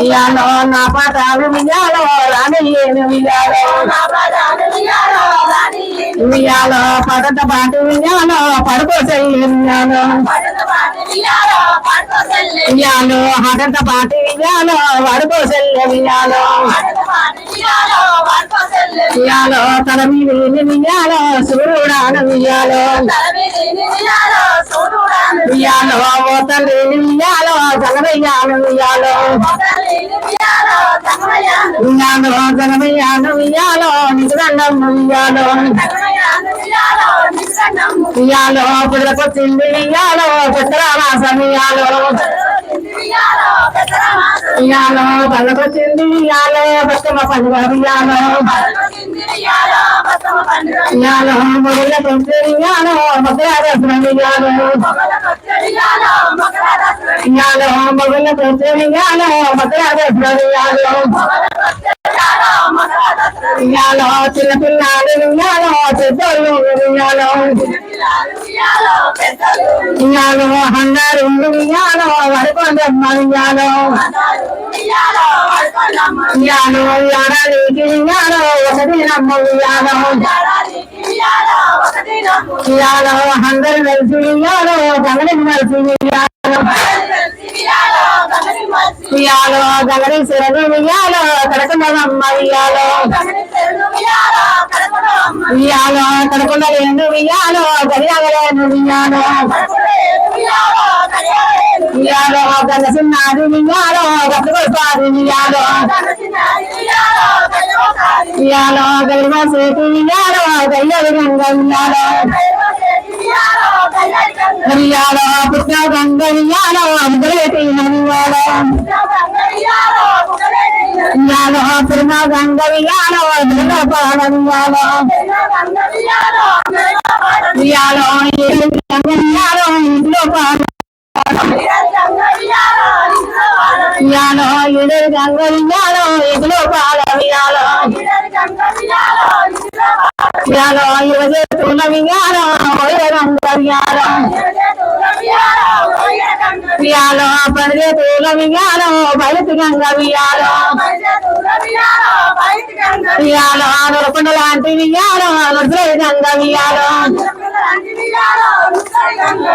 ఇయాలో నా పాటాలు వియాలో రాని ఏమి వియాలో పడత పాటు వియాలో పడుకో చెయ్యి వియాలో హడత పాటు వియాలో పడుకో వియాలో వియాలో తల మీద వియాలో సూర్యుడాను వియాలో వియాలో ఓ తల్లి వియాలో జగమయ్యాను వియాలో వియాలో జగమయ్యాను వియాలో నిజదండం వియాలో వియాలో పుడకొచ్చింది వియాలో పుత్రవాసం వియాలో వియాలో పల్లకొచ్చింది ఇయాలో బతుకమ్మ పండుగ ఇయాలో ఇయాలో వియాలో వియాలో ఇయాలో వియాలో ఇయాలో ఇయాలో వియాలో మొదలకొచ్చింది ఇయాలో భద్రాదర్శన ఇయాలో ఉయ్యాలో చిన్న పిల్లలు ఉయ్యాలో పెద్దలు ఉయ్యాలో ఉయ్యాలో హంగారు ఉయ్యాలో వరకొండమ్మ ఉయ్యాలో ఉయ్యాలో ఉయ్యాడానికి ఉయ్యాలో ఒకటి నమ్మ ఉయ్యాలో ఉయ్యాలో హంగరు కలిసి ఉయ్యాలో గగని కలిసి ఉయ్యాలో వియాలో గగని శరణు వియాలో కడకమ్మ వియాలో వియాలో కడకొండ లేను వియాలో గడియాగలేను వియాలో వియాలో గలసిన్నాది వియాలో గట్టుకొస్తాది వియాలో వియాలో గలిమ సేతి వియాలో గయ్యలు గంగ వియాలో వియాలో పుట్ట గంగ వియాలో ముగ్గులేటి వియాలో వియాలో పుట్ట గంగ వియాలో పాడ ఇంట్లో పాడ వియాలో ఇడు గంగ ఇంట్లో పాడ వియాలో వియాలో యువజే గంగ వియాలో వియాలో పడితే తుల వియాలో బయట గంగ వియాలో వియాలో నరకొండ లాంటి వియాలో నడుచులే గంగ వియాలో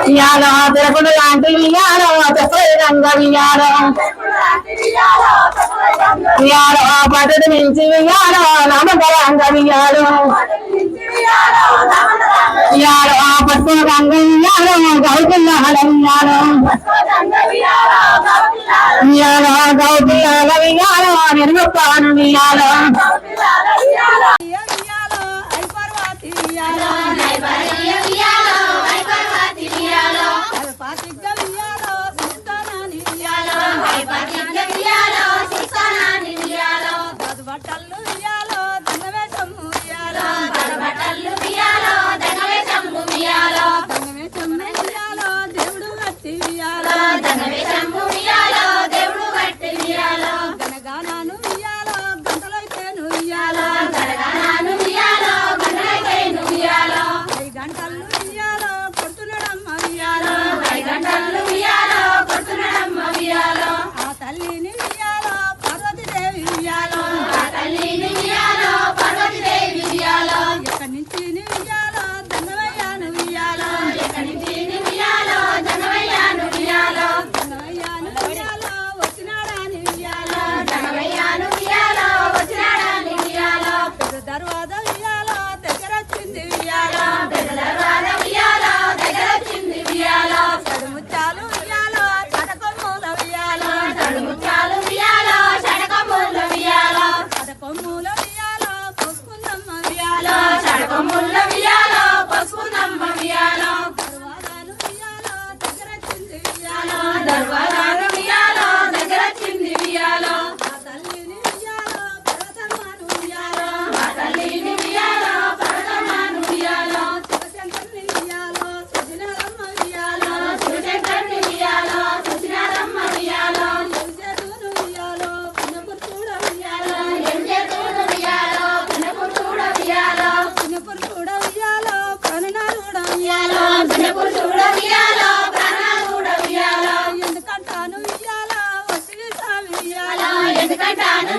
వియాలో తిరకొండ లాంటి వియాలో చెప్పే గంగ వియాలో వియాలో పద్ధతి నుంచి వియాలో నామకరంగ వియాలో వియాలో పట్టుకున్న గంగ వియాలో గౌకుల్ల హడ వియాలో వియాలో గౌకుల్ల వియాలో నిర్మపాను వియాలో ఎందుకంటాను ఇయ్యాలా వసవి ఎందుకంటాను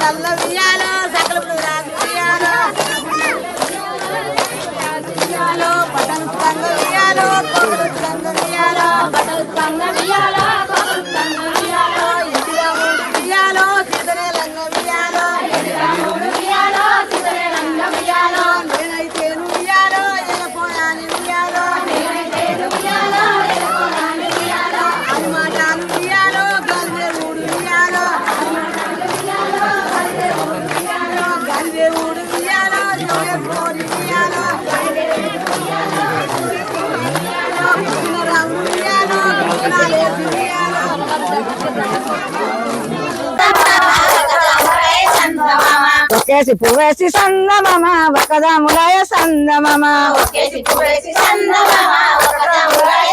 I love you. ఉయ్యాలో జోయ పోరి ఉయ్యాలో రాము ఉయ్యాలో నాలేసి ఉయ్యాలో ఒకేసి పువ్వేసి సందమమ ఒకదాములయ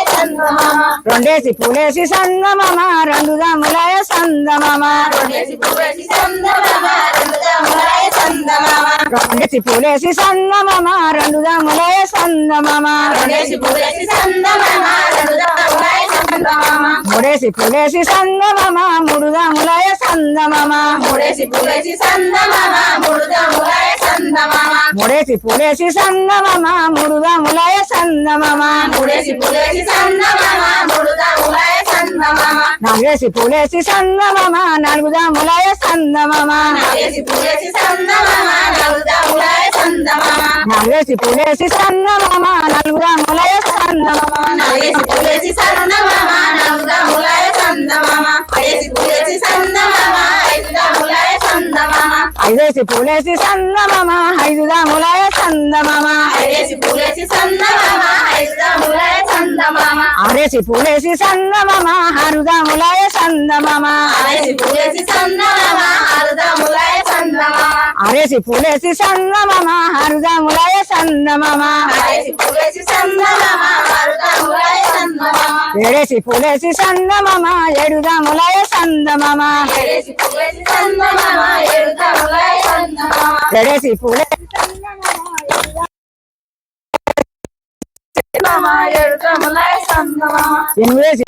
సందమమ రెండేసి పూలేసి సందమమ రెండు దాములయ సందమమ రెండేసి పూలేసి సందమమ రెండు దాములయ సందమమ మూడేసి పూలేసి సందమమ మూడు దాములయ సందమమ మూడేసి పూలేసి సందమమ మూడు సందమమ మూడేసి పూలేసి సందమమ మూడు సందమమ మూడేసి పూలేసి సందమమ మూడు సందమమ నాగేసి పూలేసి సందమమ నాలుగు దాములయ సందమమ. నాగేసి పూలేసి సందమమ నాలుగు దాములయ సందమమ. నాగేసి పూలేసి సందమమ నాలుగు దాములయ సందమమ. నాగేసి పూలేసి సందమమ నాలుగు దాములయ సందమమ. ఐదేసి పూలేసి సందమమ ఐదు దాములయ సందమమ. ఐదేసి పూలేసి సందమమ ఐదు దాములయ ఐదేసి పూలేసి పూలేసి సందమమ ఆరు దాములయ సందమమ ఆరేసి పూలేసి సందమమ ఆరు దాములయ సందమమ ఆరేసి పూలేసి సందమమ ఆరు దాములయ సందమమ ఆరేసి పూలేసి సందమమ ఆరు దాములయ సందమమ ఏడేసి పూలేసి సందమమ ఏడు దాములయ సందమమ ఏడేసి పూలేసి సందమమ ఏడు దాములయ సందమమ ఏడేసి పూలేసి ఎనిమిదేసి